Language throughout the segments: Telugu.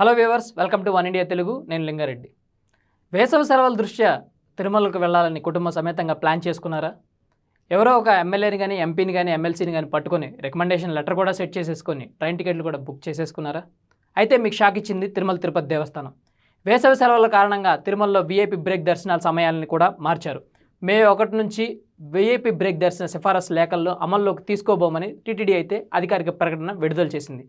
Hello viewers welcome to one India Telugu. నేను లింగారెడ్డి. వేసవి సెలవుల దృష్ట్యా తిరుమలకు వెళ్ళాలని కుటుంబ సమేతంగా ప్లాన్ చేసుకున్నారా? ఎవరో ఒక ఎమ్మెల్యేని కానీ ఎంపీని కానీ ఎమ్మెల్సీని కానీ పట్టుకొని రికమెండేషన్ లెటర్ కూడా సెట్ చేసేసుకొని ట్రైన్ టికెట్లు కూడా బుక్ చేసేసుకున్నారా? అయితే మీకు షాక్ ఇచ్చింది తిరుమల తిరుపతి దేవస్థానం. వేసవి సెలవుల కారణంగా తిరుమలలో వీఐపీ బ్రేక్ దర్శనాల సమయాలను కూడా మార్చారు. మే ఒకటి నుంచి వీఐపీ బ్రేక్ దర్శన సిఫారసు లేఖల్లో అమల్లోకి తీసుకోబోమని టీటీడీ అయితే అధికారిక ప్రకటన విడుదల చేసింది.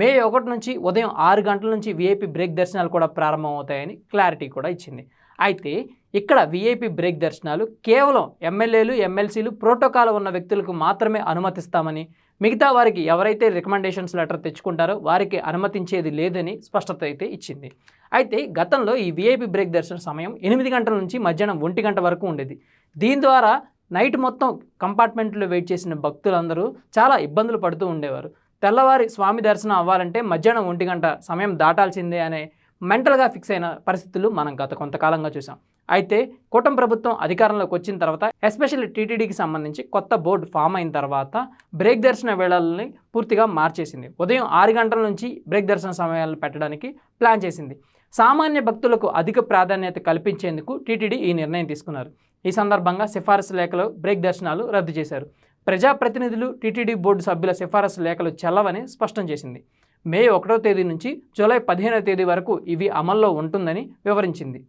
మే ఒకటి నుంచి ఉదయం ఆరు గంటల నుంచి వీఐపీ బ్రేక్ దర్శనాలు కూడా ప్రారంభమవుతాయని క్లారిటీ కూడా ఇచ్చింది. అయితే ఇక్కడ వీఐపీ బ్రేక్ దర్శనాలు కేవలం ఎమ్మెల్యేలు ఎమ్మెల్సీలు ప్రోటోకాల్ ఉన్న వ్యక్తులకు మాత్రమే అనుమతిస్తామని మిగతా వారికి ఎవరైతే రికమెండేషన్స్ లెటర్ తెచ్చుకుంటారో వారికి అనుమతించేది లేదని స్పష్టత అయితే ఇచ్చింది. అయితే గతంలో ఈ వీఐపీ బ్రేక్ దర్శన సమయం ఎనిమిది గంటల నుంచి మధ్యాహ్నం ఒంటి గంట వరకు ఉండేది. దీని ద్వారా నైట్ మొత్తం కంపార్ట్మెంట్లో వెయిట్ చేసిన భక్తులందరూ చాలా ఇబ్బందులు పడుతూ ఉండేవారు. తెల్లవారి స్వామి దర్శనం అవ్వాలంటే మధ్యాహ్నం ఒంటి గంట సమయం దాటాల్సిందే అనే మెంటల్గా ఫిక్స్ అయిన పరిస్థితులు మనం గత కొంతకాలంగా చూసాం అయితే కూటమి ప్రభుత్వం అధికారంలోకి వచ్చిన తర్వాత ఎస్పెషల్లీ టీటీడీకి సంబంధించి కొత్త బోర్డు ఫామ్ అయిన తర్వాత బ్రేక్ దర్శన వేళల్ని పూర్తిగా మార్చేసింది. ఉదయం ఆరు గంటల నుంచి బ్రేక్ దర్శన సమయాలను పెట్టడానికి ప్లాన్ చేసింది. సామాన్య భక్తులకు అధిక ప్రాధాన్యత కల్పించేందుకు టీటీడీ ఈ నిర్ణయం తీసుకున్నారు. ఈ సందర్భంగా సిఫారసు లేఖలో బ్రేక్ దర్శనాలు రద్దు చేశారు. ప్రజాప్రతినిధులు టీటీడీ బోర్డు సభ్యుల సిఫారసు లేఖలు చెల్లవని స్పష్టం చేసింది. మే ఒకటో తేదీ నుంచి జూలై పదిహేనవ తేదీ వరకు ఇవి అమల్లో ఉంటుందని వివరించింది.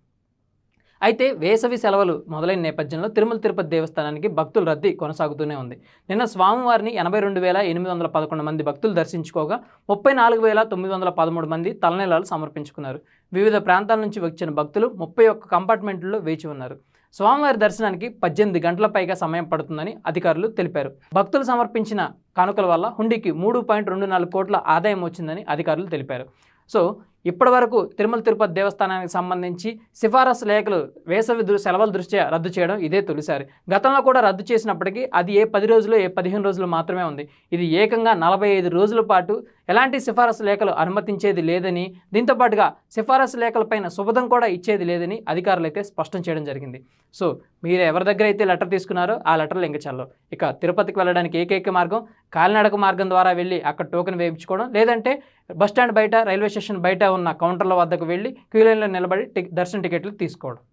అయితే వేసవి సెలవులు మొదలైన నేపథ్యంలో తిరుమల తిరుపతి దేవస్థానానికి భక్తుల రద్దీ కొనసాగుతూనే ఉంది. నిన్న స్వామివారిని ఎనభై రెండు వేల ఎనిమిది వందల పదకొండు మంది భక్తులు దర్శించుకోగా ముప్పై నాలుగు వేల తొమ్మిది వందల పదమూడు మంది తలనీలాలు సమర్పించుకున్నారు. వివిధ ప్రాంతాల నుంచి వచ్చిన భక్తులు ముప్పై ఒక్క కంపార్ట్మెంట్లో వేచి ఉన్నారు. స్వామివారి దర్శనానికి పద్దెనిమిది గంటల పైగా సమయం పడుతుందని అధికారులు తెలిపారు. భక్తులు సమర్పించిన కానుకల వల్ల హుండీకి మూడు పాయింట్ రెండు నాలుగు కోట్ల ఆదాయం వచ్చిందని అధికారులు తెలిపారు. సో ఇప్పటివరకు తిరుమల తిరుపతి దేవస్థానానికి సంబంధించి సిఫారసు లేఖలు వేసవి దృ సెలవుల దృష్ట్యా రద్దు చేయడం ఇదే తొలిసారి. గతంలో కూడా రద్దు చేసినప్పటికీ అది ఏ పది రోజులు ఏ పదిహేను రోజులు మాత్రమే ఉంది. ఇది ఏకంగా నలభై ఐదు రోజుల పాటు ఎలాంటి సిఫారసు లేఖలు అనుమతించేది లేదని దీంతోపాటుగా సిఫారసు లేఖలపైన శుభదం కూడా ఇచ్చేది లేదని అధికారులు అయితే స్పష్టం చేయడం జరిగింది. సో మీరు ఎవరి దగ్గర అయితే లెటర్ తీసుకున్నారో ఆ లెటర్లు ఇంక చల్లవు ఇక తిరుపతికి వెళ్ళడానికి ఏకైక మార్గం కాలినడక మార్గం ద్వారా వెళ్ళి అక్కడ టోకెన్ వేయించుకోవడం లేదంటే బస్ స్టాండ్ బయట రైల్వే స్టేషన్ బయట ఉన్న కౌంటర్ల వద్దకు వెళ్ళి క్యూ లైన్లో నిలబడి దర్శన టికెట్లు తీసుకోవడం.